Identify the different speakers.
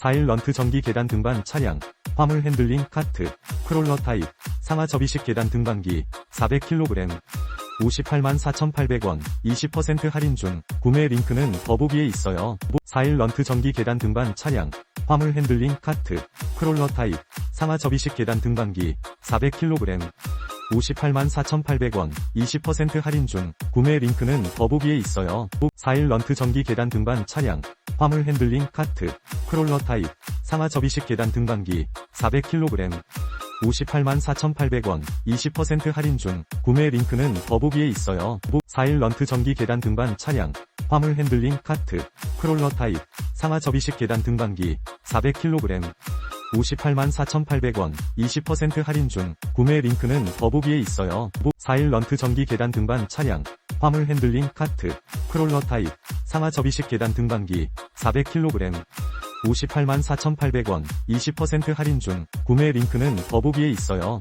Speaker 1: 4일 런트 전기 계단 등반 차량, 화물 핸들링 카트, 크롤러 타입, 상하 접이식 계단 등반기, 400kg, 58만 4,800원, 20% 할인 중, 구매 링크는 더보기에 있어요. 4일 런트 전기 계단 등반 차량, 화물 핸들링 카트, 크롤러 타입, 상하 접이식 계단 등반기, 400kg, 58만 4,800원, 20% 할인 중, 구매 링크는 더보기에 있어요. 4일 런트 전기 계단 등반 차량, 화물 핸들링 카트, 크롤러 타입, 상하 접이식 계단 등반기, 400kg, 58만 4,800원, 20% 할인 중, 구매 링크는 더보기에 있어요. 4일 런트 전기 계단 등반 차량, 화물 핸들링 카트, 크롤러 타입, 상하 접이식 계단 등반기, 400kg, 58만 4,800원, 20% 할인 중, 구매 링크는 더보기에 있어요. 4일 런트 전기 계단 등반 차량, 화물 핸들링 카트, 크롤러 타입, 상하 접이식 계단 등반기, 400kg, 58만 4,800원, 20% 할인 중, 구매 링크는 더보기에 있어요.